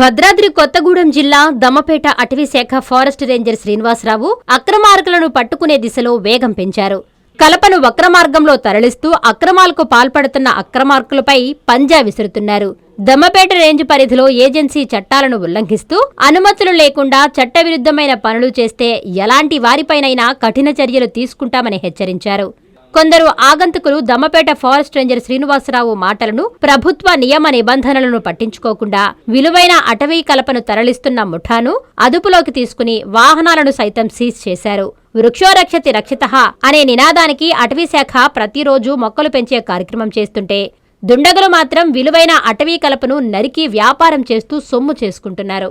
భద్రాద్రి కొత్తగూడెం జిల్లా దమ్మపేట అటవీశాఖ forest ranger Srinivasarao అక్రమార్కులను పట్టుకునే దిశలో వేగం పెంచారు. కలపను వక్రమార్గంలో తరలిస్తూ అక్రమాలకు పాల్పడుతున్న అక్రమార్కులపై పంజా విసురుతున్నారు. దమ్మపేట రేంజ్ పరిధిలో ఏజెన్సీ చట్టాలను ఉల్లంఘిస్తూ అనుమతులు లేకుండా చట్టవిరుద్ధమైన పనులు చేస్తే ఎలాంటి వారిపైనైనా కఠిన చర్యలు తీసుకుంటామని హెచ్చరించారు. కొందరు ఆగంతుకులు దమ్మపేట ఫారెస్ట్ రేంజర్ శ్రీనివాసరావు మాటలను ప్రభుత్వ నియమ నిబంధనలను పట్టించుకోకుండా విలువైన అటవీ కలపను తరలిస్తున్న ముఠాను అదుపులోకి తీసుకుని వాహనాలను సైతం సీజ్ చేశారు. వృక్షోరక్షతి రక్షిత అనే నినాదానికి అటవీ శాఖ ప్రతిరోజు మొక్కలు పెంచే కార్యక్రమం చేస్తుంటే దుండగులు మాత్రం విలువైన అటవీ కలపను నరికి వ్యాపారం చేస్తూ సొమ్ము చేసుకుంటున్నారు.